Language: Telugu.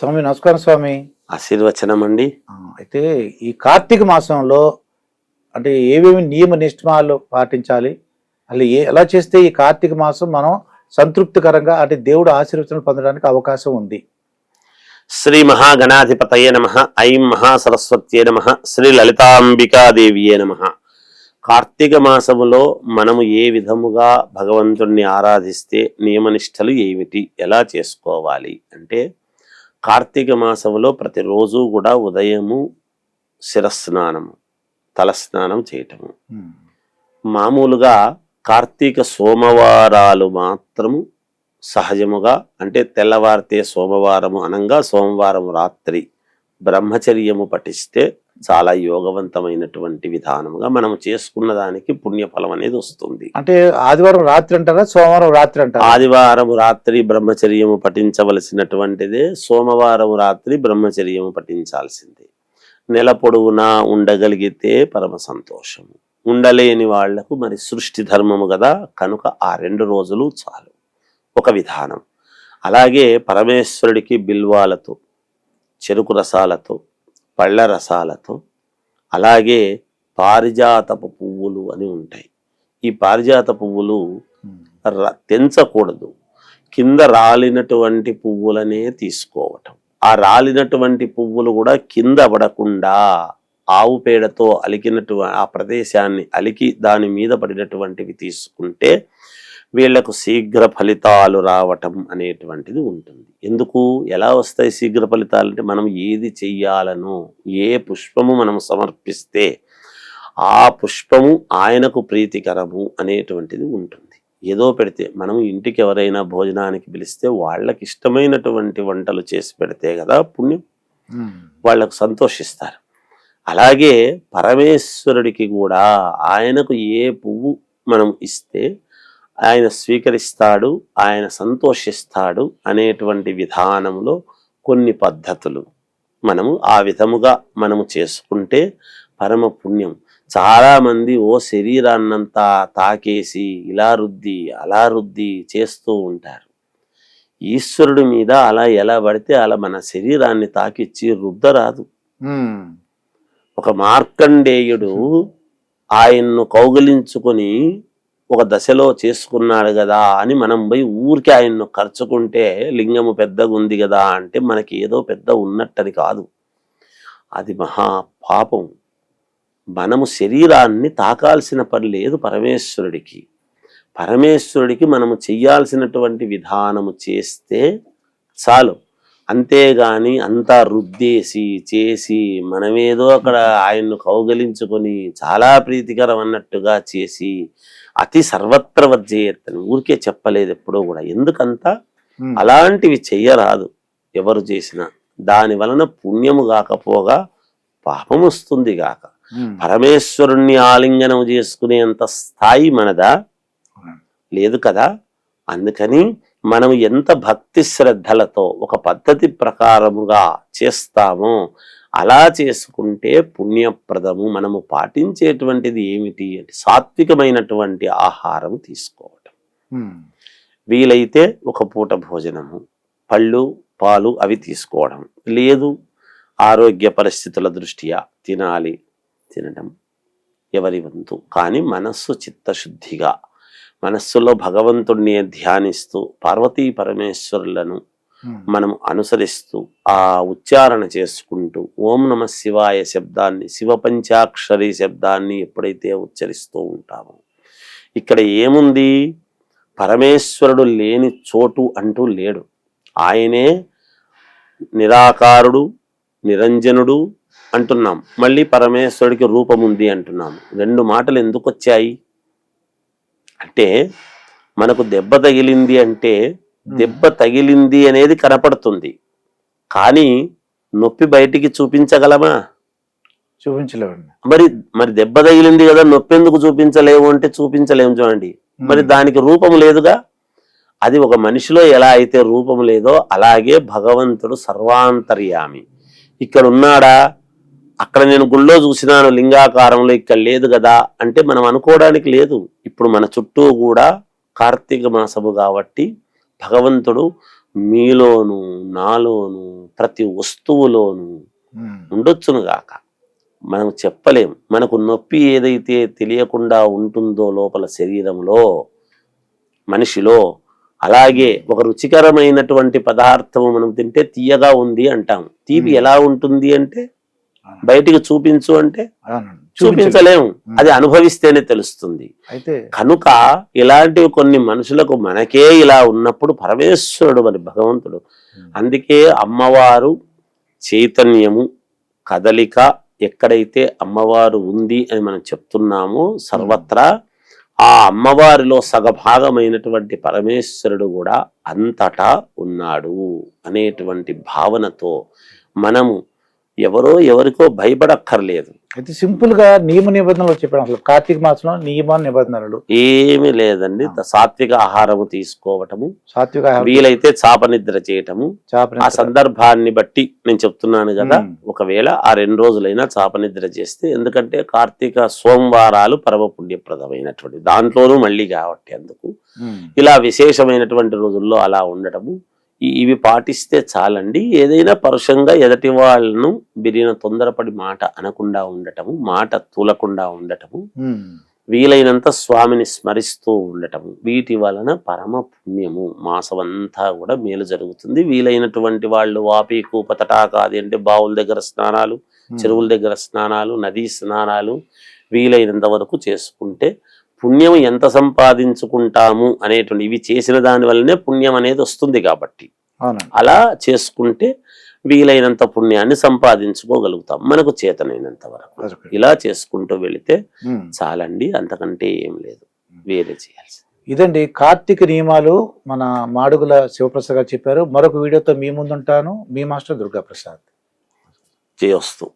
స్వామి నమస్కారం స్వామి. ఆశీర్వచనం అండి అయితే ఈ కార్తీక మాసంలో అంటే ఏవేమి నియమ నిష్ఠమాలు పాటించాలి? అసలు ఏ ఎలా చేస్తే ఈ కార్తీక మాసం మనం సంతృప్తికరంగా అంటే దేవుడు ఆశీర్వచనం పొందడానికి అవకాశం ఉంది. శ్రీ మహాగణాధిపతయ నమ ఐం మహాసరస్వత్యే నమ శ్రీ లలితాంబికాదేవియే నమ. కార్తీక మాసములో మనము ఏ విధముగా భగవంతుణ్ణి ఆరాధిస్తే నియమనిష్టలు ఏమిటి? ఎలా చేసుకోవాలి? అంటే కార్తీక మాసములో ప్రతిరోజు కూడా ఉదయము శిరస్నానము తలస్నానం చేయటము. మామూలుగా కార్తీక సోమవారాలు మాత్రము సహజముగా అంటే తెల్లవారితే సోమవారము అనంగా సోమవారం రాత్రి బ్రహ్మచర్యము పఠిస్తే చాలా యోగవంతమైనటువంటి విధానముగా మనం చేసుకున్న దానికి పుణ్యఫలం అనేది వస్తుంది. అంటే ఆదివారం రాత్రి అంటారా సోమవారం రాత్రి అంటారా? ఆదివారం రాత్రి బ్రహ్మచర్యము పఠించవలసినటువంటిదే సోమవారం రాత్రి బ్రహ్మచర్యము పఠించాల్సిందే. నెల పొడవునా ఉండగలిగితే పరమ సంతోషము. ఉండలేని వాళ్ళకు మరి సృష్టి ధర్మము కదా కనుక ఆ రెండు రోజులు చాలు. ఒక విధానం. అలాగే పరమేశ్వరుడికి బిల్వాలతో చెరుకు రసాలతో పళ్ళ రసాలతో అలాగే పారిజాతపు పువ్వులు అని ఉంటాయి. ఈ పారిజాత పువ్వులు తెంచకూడదు. కింద రాలినటువంటి పువ్వులనే తీసుకోవటం. ఆ రాలినటువంటి పువ్వులు కూడా కింద పడకుండా ఆవు పేడతో అలికినటు ఆ ప్రదేశాన్ని అలికి దాని మీద పడినటువంటివి తీసుకుంటే వీళ్ళకు శీఘ్ర ఫలితాలు రావటం అనేటువంటిది ఉంటుంది. ఎందుకు? ఎలా వస్తాయి శీఘ్ర ఫలితాలు అంటే మనం ఏది చెయ్యాలనో ఏ పుష్పము మనం సమర్పిస్తే ఆ పుష్పము ఆయనకు ప్రీతికరము అనేటువంటిది ఉంటుంది. ఏదో పెడితే మనం ఇంటికి ఎవరైనా భోజనానికి పిలిస్తే వాళ్ళకి ఇష్టమైనటువంటి వంటలు చేసి పెడితే కదా పుణ్యం. వాళ్ళకు సంతోషిస్తారు. అలాగే పరమేశ్వరుడికి కూడా ఆయనకు ఏ పువ్వు మనం ఇస్తే ఆయన స్వీకరిస్తాడు ఆయన సంతోషిస్తాడు అనేటువంటి విధానంలో కొన్ని పద్ధతులు. మనము ఆ విధముగా మనము చేసుకుంటే పరమ పుణ్యం. చాలా మంది ఓ శరీరాన్నంతా తాకేసి ఇలా రుద్ది అలా రుద్ది చేస్తూ ఉంటారు. ఈశ్వరుడి మీద అలా ఎలా పడితే అలా మన శరీరాన్ని తాకిచ్చి రుద్దరాదు. ఒక మార్కండేయుడు ఆయన్ను కౌగిలించుకొని ఒక దశలో చేసుకున్నాడు కదా అని మనం పోయి ఊరికి ఆయన్ను ఖర్చుకుంటే లింగము పెద్దగా ఉంది కదా అంటే మనకి ఏదో పెద్ద ఉన్నట్టని కాదు. అది మహా పాపం. మనము శరీరాన్ని తాకాల్సిన పని లేదు పరమేశ్వరుడికి. పరమేశ్వరుడికి మనము చెయ్యాల్సినటువంటి విధానము చేస్తే చాలు. అంతేగాని అంతా రుద్దేసి చేసి మనమేదో అక్కడ ఆయన్ను కౌగలించుకొని చాలా ప్రీతికరం అన్నట్టుగా చేసి అతి సర్వత్ర వర్జేయత్తని ఊరికే చెప్పలేదు ఎప్పుడూ కూడా. ఎందుకంతా. అలాంటివి చెయ్యరాదు ఎవరు చేసినా. దాని వలన పుణ్యము కాకపోగా పాపం వస్తుంది గాక. పరమేశ్వరుణ్ణి ఆలింగనం చేసుకునేంత స్థాయి మనదా? లేదు కదా? అందుకని మనం ఎంత భక్తి శ్రద్ధలతో ఒక పద్ధతి ప్రకారముగా చేస్తామో అలా చేసుకుంటే పుణ్యప్రదము మనము పాటించేటువంటిది ఏమిటి అంటే సాత్వికమైనటువంటి ఆహారం తీసుకోవటం. వీలైతే ఒక పూట భోజనము పళ్ళు పాలు అవి తీసుకోవడం లేదు ఆరోగ్య పరిస్థితుల దృష్ట్యా తినాలి తినడం ఎవరి వంతు కానీ మనస్సు చిత్తశుద్ధిగా మనస్సులో భగవంతుణ్ణి ధ్యానిస్తూ పార్వతీ పరమేశ్వరులను. Hmm. మనం అనుసరిస్తూ ఆ ఉచ్చారణ చేసుకుంటూ ఓం నమ శివాయ శబ్దాన్ని శివ పంచాక్షరి శబ్దాన్ని ఎప్పుడైతే ఉచ్చరిస్తూ ఉంటామో ఇక్కడ ఏముంది? పరమేశ్వరుడు లేని చోటు అంటూ లేడు. ఆయనే నిరాకారుడు నిరంజనుడు అంటున్నాం. మళ్ళీ పరమేశ్వరుడికి రూపం ఉంది అంటున్నాం. రెండు మాటలు ఎందుకు వచ్చాయి? అంటే మనకు దెబ్బ తగిలింది అంటే దెబ్బ తగిలింది అనేది కనపడుతుంది. కానీ నొప్పి బయటికి చూపించగలమా? చూపించలేవండి. మరి మరి దెబ్బ తగిలింది కదా నొప్పి ఎందుకు చూపించలేవు అంటే చూపించలేము చూడండి. మరి దానికి రూపం లేదుగా? అది ఒక మనిషిలో ఎలా అయితే రూపం లేదో అలాగే భగవంతుడు సర్వాంతర్యామి. ఇక్కడ ఉన్నాడా? అక్కడ నేను గుళ్ళో చూసినాను లింగాకారంలో ఇక్కడ లేదు కదా అంటే మనం అనుకోవడానికి లేదు. ఇప్పుడు మన చుట్టూ కూడా కార్తీక మాసము కాబట్టి భగవంతుడు మీలోను నాలోను ప్రతి వస్తువులోను. ఉండొచ్చును గాక. మనం చెప్పలేం. మనకు నొప్పి ఏదైతే తెలియకుండా ఉంటుందో లోపల శరీరంలో మనిషిలో అలాగే ఒక రుచికరమైనటువంటి పదార్థము మనం తింటే తీయగా ఉంది అంటాం తీపి ఎలా ఉంటుంది అంటే బయటికి చూపించు అంటే. చూపించలేము. అది అనుభవిస్తేనే తెలుస్తుంది. అయితే కనుక ఇలాంటివి కొన్ని మనుషులకు మనకే ఇలా ఉన్నప్పుడు పరమేశ్వరుడు మరి భగవంతుడు. అందుకే అమ్మవారు చైతన్యము కదలిక ఎక్కడైతే అమ్మవారు ఉంది అని మనం చెప్తున్నామో సర్వత్రా ఆ అమ్మవారిలో సగభాగమైనటువంటి పరమేశ్వరుడు కూడా అంతటా ఉన్నాడు అనేటువంటి భావనతో మనము ఎవరో ఎవరికో భయపడక్కర్లేదు. అయితే సింపుల్గా నియమ నిబంధనలు చెప్పాడు అసలు కార్తీక మాసంలో నియమ నిబంధనలు. ఏమీ లేదండి. సాత్విక ఆహారము తీసుకోవటము సాత్విక ఆహారం, వీలైతే చాప నిద్ర చేయటము. ఆ. సందర్భాన్ని బట్టి నేను చెప్తున్నాను కదా. ఒకవేళ ఆ రెండు రోజులైనా చాప నిద్ర చేస్తే ఎందుకంటే కార్తీక సోమవారాలు పరమ పుణ్యప్రదమైనటువంటి దాంట్లోనూ మళ్ళీ కాబట్టి అందుకు. ఇలా విశేషమైనటువంటి రోజుల్లో అలా ఉండటము ఇవి పాటిస్తే చాలండి. ఏదైనా పరుషంగా ఎదటి వాళ్ళను బిరిన తొందరపడి మాట అనకుండా ఉండటము మాట తూలకుండా ఉండటము. వీలైనంత స్వామిని స్మరిస్తూ ఉండటము వీటి వలన పరమ పుణ్యము మాసమంతా కూడా మేలు జరుగుతుంది. వీలైనటువంటి వాళ్ళు వాపి కూప తటాకాది అంటే బావుల దగ్గర స్నానాలు చెరువుల దగ్గర స్నానాలు నదీ స్నానాలు వీలైనంత వరకు చేసుకుంటే పుణ్యం ఎంత సంపాదించుకుంటాము అనేటువంటి ఇవి చేసిన దాని వల్లనే పుణ్యం అనేది వస్తుంది కాబట్టి. అలా చేసుకుంటే వీలైనంత పుణ్యాన్ని సంపాదించుకోగలుగుతాం మనకు చేతనైనంత వరకు. ఇలా చేసుకుంటూ వెళితే. చాలండి అంతకంటే ఏం లేదు. వేరే చేయాల్సి ఇదండి కార్తీక నియమాలు. మన మాడుగుల శివప్రసాద్ గారు చెప్పారు. మరొక వీడియోతో మీ ముందుంటాను. మీ మాస్టర్ దుర్గా ప్రసాద్ చేయొస్తూ